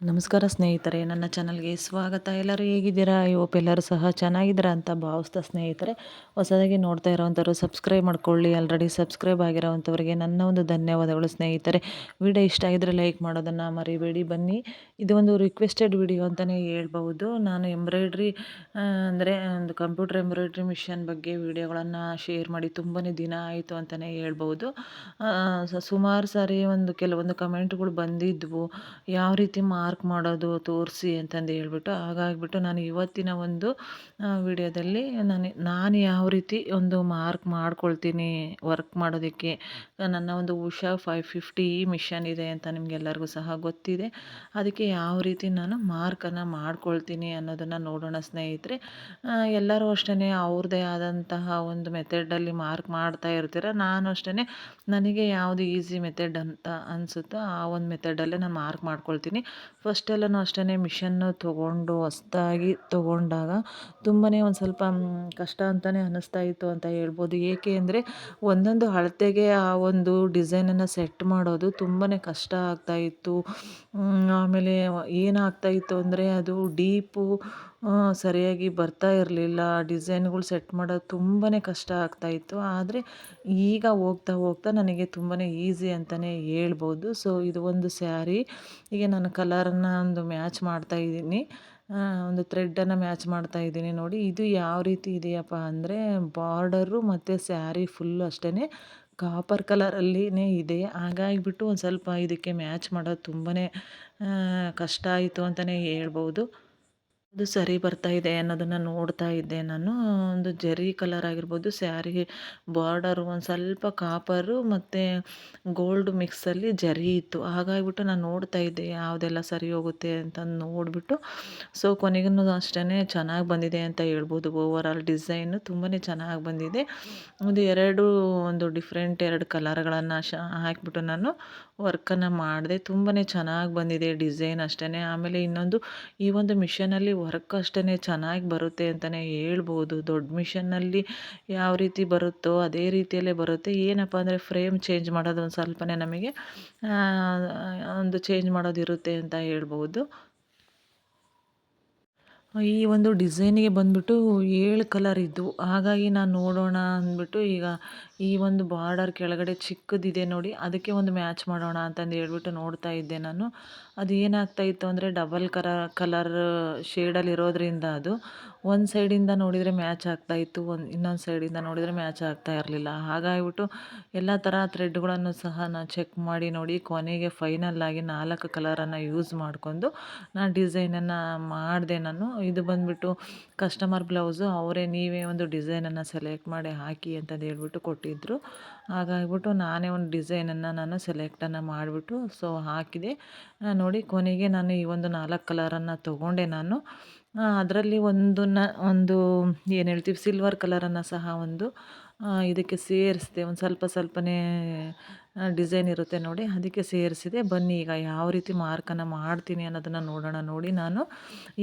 ನಮಸ್ಕಾರ ಸ್ನೇಹಿತರೆ, ನನ್ನ ಚಾನಲ್ಗೆ ಸ್ವಾಗತ. ಎಲ್ಲರೂ ಹೇಗಿದ್ದೀರಾ? ಹೋಪ್ ಎಲ್ಲರೂ ಸಹ ಚೆನ್ನಾಗಿದ್ದೀರಾ ಅಂತ ಭಾವಿಸ್ತಾ ಸ್ನೇಹಿತರೆ, ಹೊಸದಾಗಿ ನೋಡ್ತಾ ಇರೋವಂಥವ್ರು ಸಬ್ಸ್ಕ್ರೈಬ್ ಮಾಡ್ಕೊಳ್ಳಿ. ಆಲ್ರೆಡಿ ಸಬ್ಸ್ಕ್ರೈಬ್ ಆಗಿರೋವಂಥವ್ರಿಗೆ ನನ್ನ ಒಂದು ಧನ್ಯವಾದಗಳು ಸ್ನೇಹಿತರೆ. ವಿಡಿಯೋ ಇಷ್ಟ ಆಗಿದ್ರೆ ಲೈಕ್ ಮಾಡೋದನ್ನು ಮರಿಬೇಡಿ. ಬನ್ನಿ, ಇದು ಒಂದು ರಿಕ್ವೆಸ್ಟೆಡ್ ವಿಡಿಯೋ ಅಂತಲೇ ಹೇಳ್ಬೋದು ನಾನು ಎಂಬ್ರಾಯ್ಡ್ರಿ ಅಂದರೆ ಒಂದು ಕಂಪ್ಯೂಟರ್ ಎಂಬ್ರಾಯ್ಡ್ರಿ ಮಿಷನ್ ಬಗ್ಗೆ ವಿಡಿಯೋಗಳನ್ನು ಶೇರ್ ಮಾಡಿ ತುಂಬಾ ದಿನ ಆಯಿತು ಅಂತಲೇ ಹೇಳ್ಬೋದು ಸುಮಾರು ಸಾರಿ ಒಂದು ಕೆಲವೊಂದು ಕಮೆಂಟ್ಗಳು ಬಂದಿದ್ವು. ಯಾವ ರೀತಿ ಮಾರ್ಕ್ ಮಾರ್ಕ್ ಮಾಡೋದು ತೋರಿಸಿ ಅಂತಂದು ಹೇಳ್ಬಿಟ್ಟು, ಹಾಗಾಗಿಬಿಟ್ಟು ನಾನು ಇವತ್ತಿನ ಒಂದು ವಿಡಿಯೋದಲ್ಲಿ ನಾನು ನಾನು ಯಾವ ರೀತಿ ಒಂದು ಮಾರ್ಕ್ ಮಾಡ್ಕೊಳ್ತೀನಿ ವರ್ಕ್ ಮಾಡೋದಕ್ಕೆ. ನನ್ನ ಒಂದು ಉಷಾ ಫೈವ್ ಫಿಫ್ಟಿ ಮಿಷನ್ ಇದೆ ಅಂತ ನಿಮಗೆಲ್ಲರಿಗೂ ಸಹ ಗೊತ್ತಿದೆ. ಅದಕ್ಕೆ ಯಾವ ರೀತಿ ನಾನು ಮಾರ್ಕನ್ನು ಮಾಡ್ಕೊಳ್ತೀನಿ ಅನ್ನೋದನ್ನು ನೋಡೋಣ ಸ್ನೇಹಿತರೆ. ಎಲ್ಲರೂ ಅಷ್ಟೇ ಅವ್ರದ್ದೇ ಆದಂತಹ ಒಂದು ಮೆಥಡಲ್ಲಿ ಮಾರ್ಕ್ ಮಾಡ್ತಾ ಇರ್ತೀರ. ನಾನು ಅಷ್ಟೇ ನನಗೆ ಯಾವುದು ಈಸಿ ಮೆಥಡ್ ಅಂತ ಅನಿಸುತ್ತೋ ಆ ಒಂದು ಮೆಥಡಲ್ಲೇ ನಾನು ಮಾರ್ಕ್ ಮಾಡ್ಕೊಳ್ತೀನಿ. ಫಸ್ಟೆಲ್ಲನೂ ಅಷ್ಟೇ ಮಿಷನ್ನು ತೊಗೊಂಡು ಹೊಸ್ದಾಗಿ ತೊಗೊಂಡಾಗ ತುಂಬಾ ಒಂದು ಸ್ವಲ್ಪ ಕಷ್ಟ ಅಂತಲೇ ಅನ್ನಿಸ್ತಾ ಇತ್ತು ಅಂತ ಹೇಳ್ಬೋದು. ಏಕೆ ಅಂದರೆ ಒಂದೊಂದು ಅಳತೆಗೆ ಆ ಒಂದು ಡಿಸೈನನ್ನು ಸೆಟ್ ಮಾಡೋದು ತುಂಬಾ ಕಷ್ಟ ಆಗ್ತಾಯಿತ್ತು ಆಮೇಲೆ ಏನಾಗ್ತಾಯಿತ್ತು ಅಂದರೆ ಅದು ಡೀಪು ಸರಿಯಾಗಿ ಬರ್ತಾ ಇರಲಿಲ್ಲ. ಡಿಸೈನ್ಗಳು ಸೆಟ್ ಮಾಡೋದು ತುಂಬಾ ಕಷ್ಟ ಆಗ್ತಾಯಿತ್ತು ಆದರೆ ಈಗ ಹೋಗ್ತಾ ಹೋಗ್ತಾ ನನಗೆ ತುಂಬಾ ಈಸಿ ಅಂತಲೇ ಹೇಳ್ಬೋದು. ಸೊ, ಇದು ಒಂದು ಸ್ಯಾರಿ. ಈಗ ನಾನು ಕಲರನ್ನು ಒಂದು ಮ್ಯಾಚ್ ಮಾಡ್ತಾ ಇದ್ದೀನಿ. ಒಂದು ಥ್ರೆಡ್ಡನ್ನು ಮ್ಯಾಚ್ ಮಾಡ್ತಾ ಇದ್ದೀನಿ ನೋಡಿ. ಇದು ಯಾವ ರೀತಿ ಇದೆಯಪ್ಪ ಅಂದರೆ ಬಾರ್ಡರು ಮತ್ತು ಸ್ಯಾರಿ ಫುಲ್ಲು ಅಷ್ಟೇ ಕಾಪರ್ ಕಲರಲ್ಲಿನೇ ಇದೆ. ಹಾಗಾಗಿಬಿಟ್ಟು ಒಂದು ಸ್ವಲ್ಪ ಇದಕ್ಕೆ ಮ್ಯಾಚ್ ಮಾಡೋದು ತುಂಬಾ ಕಷ್ಟ ಆಯಿತು ಅಂತಲೇ ಹೇಳ್ಬೋದು. ಅದು ಸರಿ ಬರ್ತಾ ಇದೆ ಅನ್ನೋದನ್ನು ನೋಡ್ತಾ ಇದ್ದೆ ನಾನು. ಒಂದು ಜರಿ ಕಲರ್ ಆಗಿರ್ಬೋದು ಸ್ಯಾರಿ ಬಾರ್ಡರು ಒಂದು ಸ್ವಲ್ಪ ಕಾಪರು ಮತ್ತು ಗೋಲ್ಡ್ ಮಿಕ್ಸಲ್ಲಿ ಜರಿ ಇತ್ತು. ಹಾಗಾಗಿಬಿಟ್ಟು ನಾನು ನೋಡ್ತಾ ಇದ್ದೆ ಯಾವುದೆಲ್ಲ ಸರಿ ಹೋಗುತ್ತೆ ಅಂತ ನೋಡಿಬಿಟ್ಟು. ಸೊ ಕೊನೆಗೂ ಅಷ್ಟೇ ಚೆನ್ನಾಗಿ ಬಂದಿದೆ ಅಂತ ಹೇಳ್ಬೋದು. ಓವರ್ ಆಲ್ ಡಿಸೈನು ತುಂಬಾ ಚೆನ್ನಾಗಿ ಬಂದಿದೆ. ಒಂದು ಎರಡು, ಒಂದು ಡಿಫ್ರೆಂಟ್ ಎರಡು ಕಲರ್ಗಳನ್ನು ಶ, ಹಾಕಿಬಿಟ್ಟು ನಾನು ವರ್ಕನ್ನು ಮಾಡಿದೆ. ತುಂಬಾ ಚೆನ್ನಾಗಿ ಬಂದಿದೆ ಡಿಸೈನ್ ಅಷ್ಟೇ ಆಮೇಲೆ ಇನ್ನೊಂದು ಈ ಒಂದು ಮಿಷನಲ್ಲಿ ವರ್ಕ್ ಅಷ್ಟೇ ಚೆನ್ನಾಗಿ ಬರುತ್ತೆ ಅಂತಲೇ ಹೇಳ್ಬೋದು. ದೊಡ್ಡ ಮಿಷನ್ನಲ್ಲಿ ಯಾವ ರೀತಿ ಬರುತ್ತೋ ಅದೇ ರೀತಿಯಲ್ಲೇ ಬರುತ್ತೆ. ಏನಪ್ಪ ಅಂದರೆ ಫ್ರೇಮ್ ಚೇಂಜ್ ಮಾಡೋದು ಒಂದು ಸ್ವಲ್ಪನೇ ನಮಗೆ ಒಂದು ಚೇಂಜ್ ಮಾಡೋದಿರುತ್ತೆ ಅಂತ ಹೇಳ್ಬೋದು. ಈ ಒಂದು ಡಿಸೈನಿಗೆ ಬಂದುಬಿಟ್ಟು ಏಳು ಕಲರ್ ಇದ್ದವು ಹಾಗಾಗಿ ನಾನು ನೋಡೋಣ ಅಂದ್ಬಿಟ್ಟು ಈಗ ಈ ಒಂದು ಬಾರ್ಡರ್ ಕೆಳಗಡೆ ಚಿಕ್ಕದಿದೆ ನೋಡಿ, ಅದಕ್ಕೆ ಒಂದು ಮ್ಯಾಚ್ ಮಾಡೋಣ ಅಂತಂದು ಹೇಳ್ಬಿಟ್ಟು ನೋಡ್ತಾ ಇದ್ದೆ ನಾನು. ಅದು ಏನಾಗ್ತಾಯಿತ್ತು ಅಂದರೆ ಡಬಲ್ ಕರ, ಕಲರ್ ಶೇಡಲ್ಲಿ ಇರೋದ್ರಿಂದ ಅದು ಒಂದು ಸೈಡಿಂದ ನೋಡಿದರೆ ಮ್ಯಾಚ್ ಆಗ್ತಾಯಿತ್ತು ಒಂದು ಇನ್ನೊಂದು ಸೈಡಿಂದ ನೋಡಿದರೆ ಮ್ಯಾಚ್ ಆಗ್ತಾ ಇರಲಿಲ್ಲ. ಹಾಗಾಗಿಬಿಟ್ಟು ಎಲ್ಲ ಥರ ಥ್ರೆಡ್ಗಳನ್ನು ಸಹ ನಾನು ಚೆಕ್ ಮಾಡಿ ನೋಡಿ, ಕೊನೆಗೆ ಫೈನಲ್ ಆಗಿ ನಾಲ್ಕು ಕಲರನ್ನು ಯೂಸ್ ಮಾಡಿಕೊಂಡು ನಾನು ಡಿಸೈನನ್ನು ಮಾಡಿದೆ ನಾನು. ಇದು ಬಂದುಬಿಟ್ಟು ಕಸ್ಟಮರ್ ಬ್ಲೌಸು, ಅವರೇ ನೀವೇ ಒಂದು ಡಿಸೈನನ್ನು ಸೆಲೆಕ್ಟ್ ಮಾಡಿ ಹಾಕಿ ಅಂತಂದು ಹೇಳ್ಬಿಟ್ಟು ಕೊಟ್ಟಿದ್ದರು ಹಾಗಾಗಿಬಿಟ್ಟು ನಾನೇ ಒಂದು ಡಿಸೈನನ್ನು ನಾನು ಸೆಲೆಕ್ಟನ್ನು ಮಾಡಿಬಿಟ್ಟು ಸೊ ಹಾಕಿದೆ. ನೋಡಿ ಕೊನೆಗೆ ನಾನು ಈ ಒಂದು ನಾಲ್ಕು ಕಲರನ್ನು ತೊಗೊಂಡೆ ನಾನು. ಅದರಲ್ಲಿ ಒಂದನ್ನು ಒಂದು ಏನು ಹೇಳ್ತೀವಿ ಸಿಲ್ವರ್ ಕಲರನ್ನು ಸಹ ಒಂದು ಇದಕ್ಕೆ ಸೇರಿಸಿದೆ. ಒಂದು ಸ್ವಲ್ಪ ಸ್ವಲ್ಪನೇ ಡಿಸೈನ್ ಇರುತ್ತೆ ನೋಡಿ. ಅದಕ್ಕೆ ಸೇರಿಸಿದೆ. ಬನ್ನಿ, ಈಗ ಯಾವ ರೀತಿ ಮಾರ್ಕನ್ನು ಮಾಡ್ತೀನಿ ಅನ್ನೋದನ್ನು ನೋಡೋಣ ನೋಡಿ. ನಾನು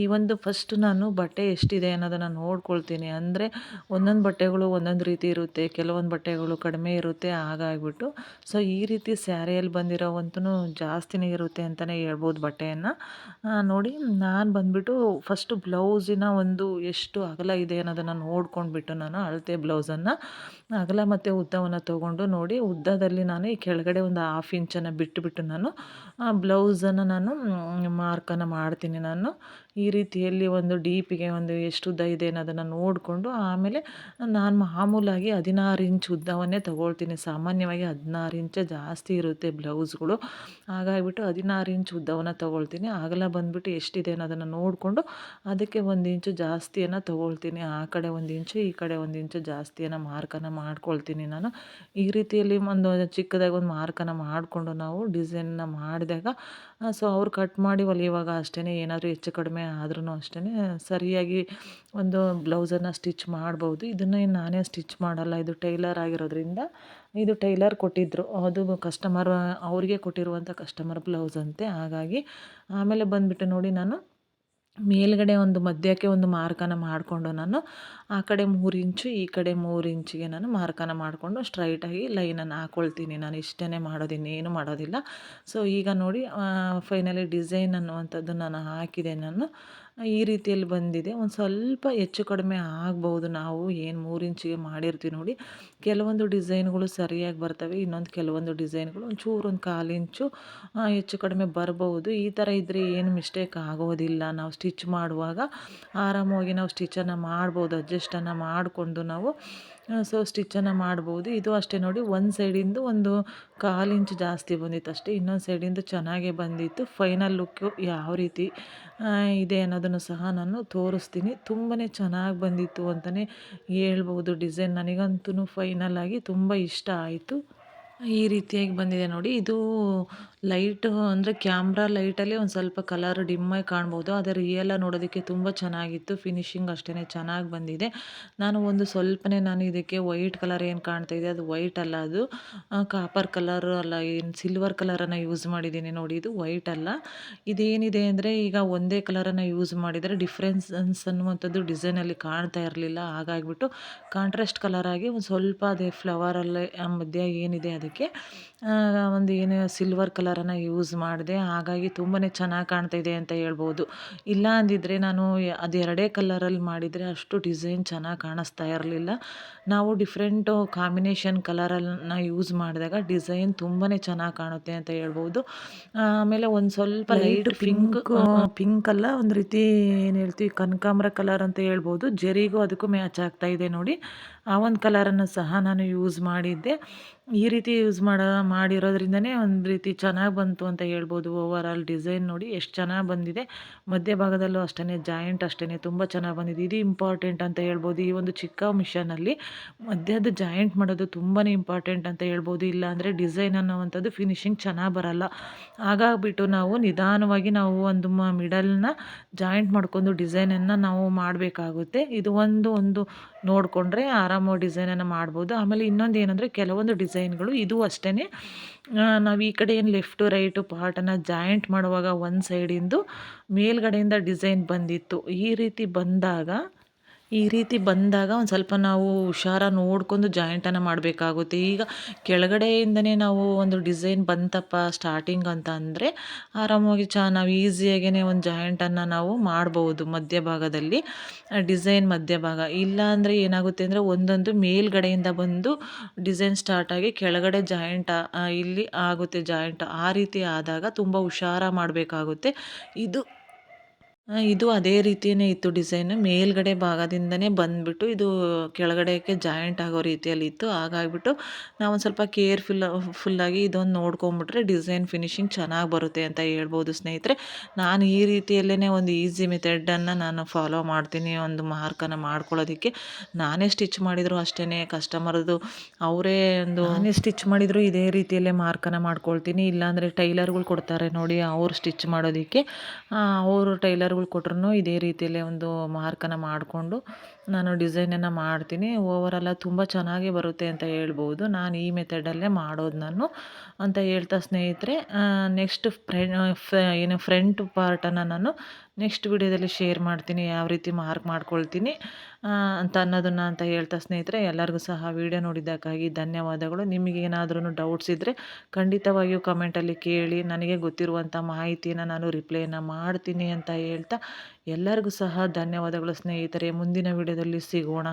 ಈ ಒಂದು ಫಸ್ಟ್ ನಾನು ಬಟ್ಟೆ ಎಷ್ಟಿದೆ ಅನ್ನೋದನ್ನು ನೋಡ್ಕೊಳ್ತೀನಿ. ಅಂದರೆ ಒಂದೊಂದು ಬಟ್ಟೆಗಳು ಒಂದೊಂದು ರೀತಿ ಇರುತ್ತೆ. ಕೆಲವೊಂದು ಬಟ್ಟೆಗಳು ಕಡಿಮೆ ಇರುತ್ತೆ, ಹಾಗಾಗಿಬಿಟ್ಟು. ಸೊ ಈ ರೀತಿ ಸ್ಯಾರಿಯಲ್ಲಿ ಬಂದಿರೋವಂತೂ ಜಾಸ್ತಿನೇ ಇರುತ್ತೆ ಅಂತಲೇ ಹೇಳ್ಬೋದು ಬಟ್ಟೆಯನ್ನು. ನೋಡಿ, ನಾನು ಬಂದುಬಿಟ್ಟು ಫಸ್ಟು ಬ್ಲೌಸಿನ ಒಂದು ಎಷ್ಟು ಅಗಲ ಇದೆ ಅನ್ನೋದನ್ನು ನೋಡ್ಕೊಂಡ್ಬಿಟ್ಟು ನಾನು ಅಳತೆ ಬ್ಲೌಸನ್ನು, ಅಗಲ ಮತ್ತು ಉದ್ದವನ್ನು ತೊಗೊಂಡು ನೋಡಿ, ಉದ್ದದಲ್ಲಿ ನಾನು ಕೆಳಗಡೆ ಒಂದು ಹಾಫ್ ಇಂಚನ್ನು ಬಿಟ್ಟುಬಿಟ್ಟು ನಾನು, ಆ ಬ್ಲೌಸನ್ನು ನಾನು ಮಾರ್ಕನ್ನು ಮಾಡ್ತೀನಿ ನಾನು. ಈ ರೀತಿಯಲ್ಲಿ ಒಂದು ಡೀಪಿಗೆ ಒಂದು ಎಷ್ಟು ಉದ್ದ ಇದೆ ಅನ್ನೋದನ್ನು ನೋಡಿಕೊಂಡು ಆಮೇಲೆ ನಾನು ಮಾಮೂಲಾಗಿ ಹದಿನಾರು ಇಂಚ್ ಉದ್ದವನ್ನೇ ತಗೊಳ್ತೀನಿ. ಸಾಮಾನ್ಯವಾಗಿ ಹದಿನಾರು ಇಂಚೆ ಜಾಸ್ತಿ ಇರುತ್ತೆ ಬ್ಲೌಸ್ಗಳು ಹಾಗಾಗಿಬಿಟ್ಟು ಹದಿನಾರು ಇಂಚ್ ಉದ್ದವನ್ನು ತಗೊಳ್ತೀನಿ. ಆಗಲ ಬಂದುಬಿಟ್ಟು ಎಷ್ಟಿದೆ ಅನ್ನೋದನ್ನು ನೋಡಿಕೊಂಡು ಅದಕ್ಕೆ ಒಂದು ಇಂಚು ಜಾಸ್ತಿಯನ್ನು ತಗೊಳ್ತೀನಿ. ಆ ಕಡೆ ಒಂದು ಇಂಚು ಈ ಕಡೆ ಒಂದು ಇಂಚು ಜಾಸ್ತಿಯನ್ನು ಮಾರ್ಕನ್ನು ಮಾಡ್ಕೊಳ್ತೀನಿ ನಾನು. ಈ ರೀತಿಯಲ್ಲಿ ಒಂದು ಚಿಕ್ಕದಾಗಿ ಒಂದು ಮಾರ್ಕನ ಮಾಡಿಕೊಂಡು ನಾವು ಡಿಸೈನ್ನ ಮಾಡಿದಾಗ ಸೊ ಅವ್ರು ಕಟ್ ಮಾಡಿ ಹೊಲಿಯುವಾಗ ಅಷ್ಟೇ ಏನಾದರೂ ಹೆಚ್ಚು ಕಡಿಮೆ ಆದ್ರೂ ಅಷ್ಟೇ ಸರಿಯಾಗಿ ಒಂದು ಬ್ಲೌಸನ್ನು ಸ್ಟಿಚ್ ಮಾಡ್ಬೋದು. ಇದನ್ನು ನಾನೇ ಸ್ಟಿಚ್ ಮಾಡಲ್ಲ. ಇದು ಟೈಲರ್ ಆಗಿರೋದ್ರಿಂದ ಇದು ಟೈಲರ್ ಕೊಟ್ಟಿದ್ದರು ಅದು ಕಸ್ಟಮರ್, ಅವರಿಗೆ ಕೊಟ್ಟಿರುವಂಥ ಕಸ್ಟಮರ್ ಬ್ಲೌಸ್ ಅಂತೆ. ಹಾಗಾಗಿ ಆಮೇಲೆ ಬಂದುಬಿಟ್ಟು ನೋಡಿ ನಾನು ಮೇಲ್ಗಡೆ ಒಂದು ಮಧ್ಯಕ್ಕೆ ಒಂದು ಮಾರ್ಕನ ಮಾಡಿಕೊಂಡು ನಾನು ಆ ಕಡೆ ಮೂರು ಇಂಚು, ಈ ಕಡೆ ಮೂರು ಇಂಚಿಗೆ ನಾನು ಮಾರ್ಕನ ಮಾಡಿಕೊಂಡು ಸ್ಟ್ರೈಟಾಗಿ ಲೈನನ್ನು ಹಾಕ್ಕೊಳ್ತೀನಿ ನಾನು ಇಷ್ಟೇ ಮಾಡೋದು ಏನು ಮಾಡೋದಿಲ್ಲ. ಸೊ ಈಗ ನೋಡಿ ಫೈನಲಿ ಡಿಸೈನ್ ಅನ್ನುವಂಥದ್ದು ನಾನು ಹಾಕಿದೆ. ನಾನು ಈ ರೀತಿಯಲ್ಲಿ ಬಂದಿದೆ. ಒಂದು ಸ್ವಲ್ಪ ಹೆಚ್ಚು ಕಡಿಮೆ ಆಗ್ಬೋದು ನಾವು ಏನು ಮೂರು ಇಂಚಿಗೆ ಮಾಡಿರ್ತೀವಿ ನೋಡಿ. ಕೆಲವೊಂದು ಡಿಸೈನ್ಗಳು ಸರಿಯಾಗಿ ಬರ್ತವೆ, ಇನ್ನೊಂದು ಕೆಲವೊಂದು ಡಿಸೈನ್ಗಳು ಒಂಚೂರು ಒಂದು ಕಾಲು ಇಂಚು ಹೆಚ್ಚು ಕಡಿಮೆ ಬರಬಹುದು. ಈ ಥರ ಇದ್ದರೆ ಏನು ಮಿಸ್ಟೇಕ್ ಆಗೋದಿಲ್ಲ. ನಾವು ಸ್ಟಿಚ್ ಮಾಡುವಾಗ ಆರಾಮವಾಗಿ ನಾವು ಸ್ಟಿಚನ್ನು ಮಾಡ್ಬೋದು ಅಡ್ಜಸ್ಟನ್ನು ಮಾಡಿಕೊಂಡು ನಾವು ಸೊ ಸ್ಟಿಚ್ಚನ್ನು ಮಾಡ್ಬೋದು. ಇದು ಅಷ್ಟೇ ನೋಡಿ, ಒಂದು ಸೈಡಿಂದು ಒಂದು ಕಾಲು ಇಂಚು ಜಾಸ್ತಿ ಬಂದಿತ್ತು ಅಷ್ಟೇ. ಇನ್ನೊಂದು ಸೈಡಿಂದು ಚೆನ್ನಾಗೇ ಬಂದಿತ್ತು. ಫೈನಲ್ ಲುಕ್ಕು ಯಾವ ರೀತಿ ಇದೆ ಅನ್ನೋದನ್ನು ಸಹ ನಾನು ತೋರಿಸ್ತೀನಿ. ತುಂಬಾ ಚೆನ್ನಾಗಿ ಬಂದಿತ್ತು ಅಂತಲೇ ಹೇಳ್ಬೋದು ಡಿಸೈನ್ ನನಗಂತೂ ಫೈನಲ್ ಆಗಿ ತುಂಬ ಇಷ್ಟ ಆಯಿತು. ಈ ರೀತಿಯಾಗಿ ಬಂದಿದೆ ನೋಡಿ. ಇದು ಲೈಟು ಅಂದರೆ ಕ್ಯಾಮ್ರಾ ಲೈಟಲ್ಲಿ ಒಂದು ಸ್ವಲ್ಪ ಕಲರ್ ಡಿಮ್ಮಾಗಿ ಕಾಣ್ಬೋದು. ಆದರೆ ರಿಯಲಾಗಿ ನೋಡೋದಕ್ಕೆ ತುಂಬ ಚೆನ್ನಾಗಿತ್ತು. ಫಿನಿಶಿಂಗ್ ಅಷ್ಟೇ ಚೆನ್ನಾಗಿ ಬಂದಿದೆ. ನಾನು ಒಂದು ಸ್ವಲ್ಪನೇ ನಾನು ಇದಕ್ಕೆ ವೈಟ್ ಕಲರ್ ಏನು ಕಾಣ್ತಾ ಇದೆ, ಅದು ವೈಟ್ ಅಲ್ಲ ಅದು. ಕಾಪರ್ ಕಲರ್ ಅಲ್ಲ, ಏನು ಸಿಲ್ವರ್ ಕಲರನ್ನು ಯೂಸ್ ಮಾಡಿದ್ದೀನಿ ನೋಡಿ. ಇದು ವೈಟ್ ಅಲ್ಲ. ಇದೇನಿದೆ ಅಂದರೆ ಈಗ ಒಂದೇ ಕಲರನ್ನು ಯೂಸ್ ಮಾಡಿದರೆ ಡಿಫ್ರೆನ್ಸನ್ಸ್ ಅನ್ನುವಂಥದ್ದು ಡಿಸೈನಲ್ಲಿ ಕಾಣ್ತಾ ಇರಲಿಲ್ಲ. ಹಾಗಾಗಿಬಿಟ್ಟು ಕಾಂಟ್ರಾಸ್ಟ್ ಕಲರಾಗಿ ಒಂದು ಸ್ವಲ್ಪ ಅದೇ ಫ್ಲವರಲ್ಲೇ ಮಧ್ಯ ಏನಿದೆ ಅದಕ್ಕೆ ಒಂದು ಏನು ಸಿಲ್ವರ್ ಕಲರನ್ನು ಯೂಸ್ ಮಾಡಿದೆ. ಹಾಗಾಗಿ ತುಂಬಾ ಚೆನ್ನಾಗಿ ಕಾಣ್ತಾ ಇದೆ ಅಂತ ಹೇಳ್ಬೋದು. ಇಲ್ಲ ಅಂದಿದ್ರೆ ನಾನು ಅದು ಎರಡೇ ಕಲರಲ್ಲಿ ಮಾಡಿದರೆ ಅಷ್ಟು ಡಿಸೈನ್ ಚೆನ್ನಾಗಿ ಕಾಣಿಸ್ತಾ ಇರಲಿಲ್ಲ. ನಾವು ಡಿಫ್ರೆಂಟು ಕಾಂಬಿನೇಷನ್ ಕಲರನ್ನು ಯೂಸ್ ಮಾಡಿದಾಗ ಡಿಸೈನ್ ತುಂಬಾ ಚೆನ್ನಾಗಿ ಕಾಣುತ್ತೆ ಅಂತ ಹೇಳ್ಬೋದು. ಆಮೇಲೆ ಒಂದು ಸ್ವಲ್ಪ ಲೈಟ್ ಪಿಂಕ್ ಪಿಂಕ್ ಅಲ್ಲ ಒಂದು ರೀತಿ ಏನು ಹೇಳ್ತೀವಿ ಕನಕಾಂಬ್ರ ಕಲರ್ ಅಂತ ಹೇಳ್ಬೋದು. ಜರಿಗೂ ಅದಕ್ಕೂ ಮ್ಯಾಚ್ ಆಗ್ತಾ ಇದೆ ನೋಡಿ. ಆ ಒಂದು ಕಲರನ್ನು ಸಹ ನಾನು ಯೂಸ್ ಮಾಡಿದ್ದೆ. ಈ ರೀತಿ ಯೂಸ್ ಮಾಡೋ, ಮಾಡಿರೋದ್ರಿಂದನೇ ಒಂದು ರೀತಿ ಚೆನ್ನಾಗಿ ಬಂತು ಅಂತ ಹೇಳ್ಬೋದು. ಓವರ್ ಆಲ್ ಡಿಸೈನ್ ನೋಡಿ ಎಷ್ಟು ಚೆನ್ನಾಗಿ ಬಂದಿದೆ. ಮಧ್ಯ ಭಾಗದಲ್ಲೂ ಅಷ್ಟೇ ಜಾಯಿಂಟ್ ಅಷ್ಟೇ ತುಂಬ ಚೆನ್ನಾಗಿ ಬಂದಿದೆ. ಇದು ಇಂಪಾರ್ಟೆಂಟ್ ಅಂತ ಹೇಳ್ಬೋದು. ಈ ಒಂದು ಚಿಕ್ಕ ಮಿಷನಲ್ಲಿ ಮಧ್ಯದ ಜಾಯಿಂಟ್ ಮಾಡೋದು ತುಂಬಾ ಇಂಪಾರ್ಟೆಂಟ್ ಅಂತ ಹೇಳ್ಬೋದು. ಇಲ್ಲ ಅಂದರೆ ಡಿಸೈನ್ ಅನ್ನೋವಂಥದ್ದು ಫಿನಿಶಿಂಗ್ ಚೆನ್ನಾಗಿ ಬರಲ್ಲ. ಹಾಗಾಗ್ಬಿಟ್ಟು ನಾವು ನಿಧಾನವಾಗಿ ನಾವು ಒಂದು ಮಿಡಲ್ನ ಜಾಯಿಂಟ್ ಮಾಡ್ಕೊಂಡು ಡಿಸೈನನ್ನು ನಾವು ಮಾಡಬೇಕಾಗುತ್ತೆ. ಇದು ಒಂದು ಒಂದು ನೋಡಿಕೊಂಡ್ರೆ ಆರಾಮಾಗಿ ಡಿಸೈನನ್ನು ಮಾಡ್ಬೋದು. ಆಮೇಲೆ ಇನ್ನೊಂದು ಏನಂದರೆ ಕೆಲವೊಂದು ಡಿಸೈನ್ಗಳು ಇದು ಅಷ್ಟೇ ನಾವು ಈ ಕಡೆ ಏನು ಲೆಫ್ಟು ರೈಟು ಪಾರ್ಟನ್ನು ಜಾಯಿಂಟ್ ಮಾಡುವಾಗ ಒಂದು ಸೈಡಿಂದು ಮೇಲ್ಗಡೆಯಿಂದ ಡಿಸೈನ್ ಬಂದಿತ್ತು. ಈ ರೀತಿ ಬಂದಾಗ ಈ ರೀತಿ ಬಂದಾಗ ಒಂದು ಸ್ವಲ್ಪ ನಾವು ಹುಷಾರ ನೋಡಿಕೊಂಡು ಜಾಯಿಂಟನ್ನು ಮಾಡಬೇಕಾಗುತ್ತೆ. ಈಗ ಕೆಳಗಡೆಯಿಂದನೇ ನಾವು ಒಂದು ಡಿಸೈನ್ ಬಂತಪ್ಪ ಸ್ಟಾರ್ಟಿಂಗ್ ಅಂತ ಅಂದರೆ ಆರಾಮಾಗಿ ಚ ನಾವು ಈಸಿಯಾಗೇ ಒಂದು ಜಾಯಿಂಟನ್ನು ನಾವು ಮಾಡ್ಬೋದು ಮಧ್ಯಭಾಗದಲ್ಲಿ ಡಿಸೈನ್ ಮಧ್ಯಭಾಗ ಇಲ್ಲ ಅಂದರೆ ಏನಾಗುತ್ತೆ ಅಂದರೆ ಒಂದೊಂದು ಮೇಲ್ಗಡೆಯಿಂದ ಬಂದು ಡಿಸೈನ್ ಸ್ಟಾರ್ಟ್ ಆಗಿ ಕೆಳಗಡೆ ಜಾಯಿಂಟ್ ಇಲ್ಲಿ ಆಗುತ್ತೆ ಜಾಯಿಂಟ್ ಆ ರೀತಿ ಆದಾಗ ತುಂಬ ಹುಷಾರ ಮಾಡಬೇಕಾಗುತ್ತೆ. ಇದು ಇದು ಅದೇ ರೀತಿಯೇ ಇತ್ತು ಡಿಸೈನ್. ಮೇಲ್ಗಡೆ ಭಾಗದಿಂದನೇ ಬಂದುಬಿಟ್ಟು ಇದು ಕೆಳಗಡೆಗೆ ಜಾಯಿಂಟ್ ಆಗೋ ರೀತಿಯಲ್ಲಿ ಇತ್ತು. ಹಾಗಾಗಿಬಿಟ್ಟು ನಾವು ಒಂದು ಸ್ವಲ್ಪ ಕೇರ್ಫುಲ್ ಫುಲ್ಲಾಗಿ ಇದೊಂದು ನೋಡ್ಕೊಂಬಿಟ್ರೆ ಡಿಸೈನ್ ಫಿನಿಶಿಂಗ್ ಚೆನ್ನಾಗಿ ಬರುತ್ತೆ ಅಂತ ಹೇಳ್ಬೋದು ಸ್ನೇಹಿತರೆ. ನಾನು ಈ ರೀತಿಯಲ್ಲೇ ಒಂದು ಈಸಿ ಮೆಥಡನ್ನು ನಾನು ಫಾಲೋ ಮಾಡ್ತೀನಿ, ಒಂದು ಮಾರ್ಕನ್ನು ಮಾಡ್ಕೊಳ್ಳೋದಕ್ಕೆ. ನಾನೇ ಸ್ಟಿಚ್ ಮಾಡಿದರೂ ಅಷ್ಟೇ ಕಸ್ಟಮರ್ದು ಅವರೇ ಒಂದು ನಾನೇ ಸ್ಟಿಚ್ ಮಾಡಿದರೂ ಇದೇ ರೀತಿಯಲ್ಲೇ ಮಾರ್ಕನ್ನು ಮಾಡ್ಕೊಳ್ತೀನಿ. ಇಲ್ಲಾಂದರೆ ಟೈಲರ್ಗಳು ಕೊಡ್ತಾರೆ ನೋಡಿ, ಅವ್ರು ಸ್ಟಿಚ್ ಮಾಡೋದಕ್ಕೆ. ಅವರು ಟೈಲರ್ ಕಲರ್ಗಳು ಕೊಟ್ರೂ ಇದೇ ರೀತಿಯಲ್ಲೇ ಒಂದು ಮಾರ್ಕನ ಮಾಡಿಕೊಂಡು ನಾನು ಡಿಸೈನನ್ನು ಮಾಡ್ತೀನಿ. ಓವರಲ್ಲ ತುಂಬ ಚೆನ್ನಾಗಿ ಬರುತ್ತೆ ಅಂತ ಹೇಳ್ಬೋದು. ನಾನು ಈ ಮೆಥಡಲ್ಲೇ ಮಾಡೋದು ನಾನು ಅಂತ ಹೇಳ್ತಾ ಸ್ನೇಹಿತರೆ ನೆಕ್ಸ್ಟ್ ಫ್ರೆ ಏನು ಫ್ರಂಟ್ ಪಾರ್ಟನ್ನು ನಾನು ನೆಕ್ಸ್ಟ್ ವಿಡಿಯೋದಲ್ಲಿ ಶೇರ್ ಮಾಡ್ತೀನಿ, ಯಾವ ರೀತಿ ಮಾರ್ಕ್ ಮಾಡ್ಕೊಳ್ತೀನಿ ಅಂತ ಅನ್ನೋದನ್ನು ಅಂತ ಹೇಳ್ತಾ ಸ್ನೇಹಿತರೆ, ಎಲ್ಲರಿಗೂ ಸಹ ವಿಡಿಯೋ ನೋಡಿದ್ದಕ್ಕಾಗಿ ಧನ್ಯವಾದಗಳು. ನಿಮಗೆ ಏನಾದ್ರೂ ಡೌಟ್ಸ್ ಇದ್ದರೆ ಖಂಡಿತವಾಗಿಯೂ ಕಮೆಂಟಲ್ಲಿ ಕೇಳಿ, ನನಗೆ ಗೊತ್ತಿರುವಂಥ ಮಾಹಿತಿಯನ್ನು ನಾನು ರಿಪ್ಲೈನ ಮಾಡ್ತೀನಿ ಅಂತ ಹೇಳ್ತಾ ಎಲ್ಲರಿಗೂ ಸಹ ಧನ್ಯವಾದಗಳು ಸ್ನೇಹಿತರೆ. ಮುಂದಿನ ವಿಡಿಯೋದಲ್ಲಿ ಸಿಗೋಣ.